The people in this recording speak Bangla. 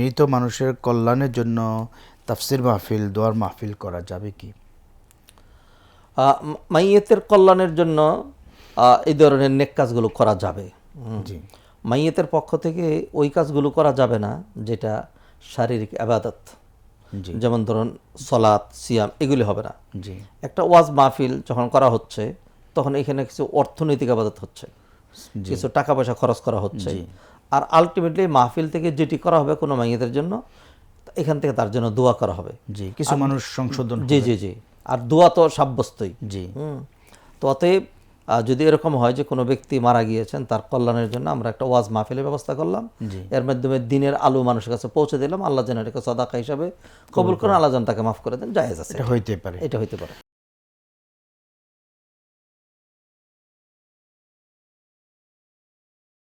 মৃত মানুষের কল্যাণের জন্য তাফসির মাহফিল দোয়ার মাহফিল করা যাবে কি? মাইয়েতের কল্যাণের জন্য এই ধরনের নেক কাজগুলো করা যাবে। জি। মাইয়েতের পক্ষ থেকে ওই কাজগুলো করা যাবে না যেটা শারীরিক আবাদত। যেমন ধরুন সলাৎ সিয়াম এগুলি হবে না। জি। একটা ওয়াজ মাহফিল যখন করা হচ্ছে তখন এখানে কিছু অর্থনৈতিক আবাদত হচ্ছে। কিছু টাকা পয়সা খরচ করা হচ্ছে। আর আলটিমেটলি মাহফিল থেকে যেটি করা হবে কোনো মাইয়েদের জন্য এখান থেকে তার জন্য দোয়া করা হবে। জি কিছু মানুষ সংশোধন জি জি জি। আর দোয়া তো সাব্যস্তই। জি। হুম। তো অতএব যদি এরকম হয় যে কোনো ব্যক্তি মারা গিয়েছেন তার কল্যাণের জন্য আমরা একটা ওয়াজ মাহফিলের ব্যবস্থা করলাম। জি। এর মাধ্যমে দিনের আলু মানুষের কাছে পৌঁছে দিলাম। আল্লাহ যেন এটাকে সদাকা হিসাবে কবুল করেন। আল্লাহ যেন তাকে মাফ করে দেন জায়েজ আছে। এটা হইতে পারে। এটা হইতে পারে।